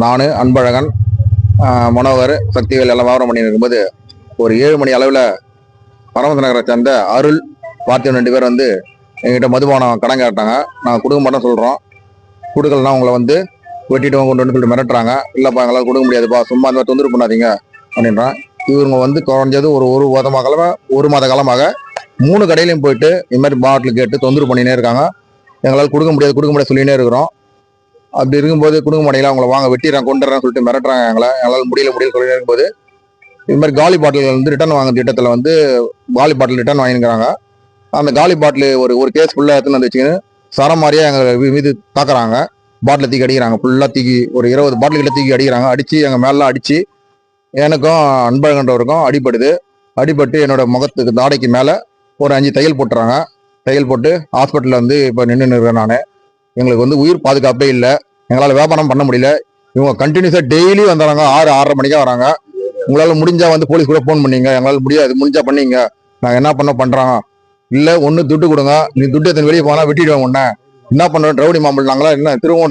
நான் அன்பழகன் மனோகர் சக்திவேல் எல்லாம் வியாபாரம் பண்ணி இருக்கும்போது ஒரு ஏழு மணி அளவில் பரமத்து நகரை சேர்ந்த அருள் பார்த்திவன் ரெண்டு பேர் வந்து எங்கிட்ட மதுபானம் கடன் கேட்டாங்க. நாங்கள் கொடுக்க மட்டும் சொல்கிறோம் கொடுக்கலனா உங்களை வந்து வெட்டிட்டு கொண்டு வந்து சொல்லிட்டு மிரட்டுறாங்க. இல்லைப்பா எங்களால் கொடுக்க முடியாதுப்பா சும்மா இந்த மாதிரி தொந்தரவு பண்ணாதீங்க அப்படின்றான். இவங்க வந்து குறைஞ்சது ஒரு ஒரு மாதமாக காலமாக ஒரு மாத காலமாக மூணு கடையிலையும் போயிட்டு இந்த மாதிரி பாட்டில் கேட்டு தொந்தரவு பண்ணினே இருக்காங்க. எங்களால் கொடுக்க முடியாது கொடுக்க முடியாது சொல்லினே இருக்கிறோம். அப்படி இருக்கும்போது கொடுக்க மாட்டீங்களா? அவங்கள வாங்க வெட்டிடுறேன் கொண்டுறேன் சொல்லிட்டு மிரட்டுறாங்க எங்களை. எங்களால் முடியல முடியல சொல்லி இருக்கும்போது இது மாதிரி காலி பாட்டில் வந்து ரிட்டர்ன் வாங்க திட்டத்தில் வந்து காலி பாட்டில் ரிட்டர்ன் வாங்கிக்கிறாங்க அந்த காலி பாட்டில் ஒரு ஒரு கேஸ் ஃபுல்லாக எடுத்துன்னு வந்து வச்சுக்கின்னு சரம் மாதிரியே எங்கள் மீது தாக்குறாங்க. பாட்டில் தூக்கி அடிக்கிறாங்க. ஃபுல்லாக தூக்கி ஒரு இருபது பாட்டில் கிட்ட தூக்கி அடிக்கிறாங்க. அடித்து எங்கள் மேலாம் அடித்து எனக்கும் அன்பழகன்றவருக்கும் அடிபடுது. அடிபட்டு என்னோட முகத்துக்கு தாடைக்கு மேலே ஒரு அஞ்சு தையல் போட்டுறாங்க. தையல் போட்டு ஹாஸ்பிட்டலில் வந்து இப்போ நின்று இருக்கிறேன் நான். எங்களுக்கு வந்து உயிர் பாதுகாப்பே இல்லை. எங்களால் வியாபாரம் பண்ண முடியல. இவங்க கண்டினியூஸாக டெய்லி வந்துடுறாங்க ஆறு ஆறரை மணிக்கா வராங்க. உங்களால் முடிஞ்சால் வந்து போலீஸ் கூட ஃபோன் பண்ணீங்க. எங்களால் முடியாது. முடிஞ்சால் பண்ணீங்க. நாங்கள் என்ன பண்ண பண்ணுறாங்க இல்லை ஒன்று துட்டு கொடுங்க. நீ துட்டு எத்தனை வெளியே போனால் வெட்டிடுவாங்க உன்னை. என்ன பண்ணுறோம் ரவுடி மாம்பழம் நாங்களா? என்ன? திருவோம்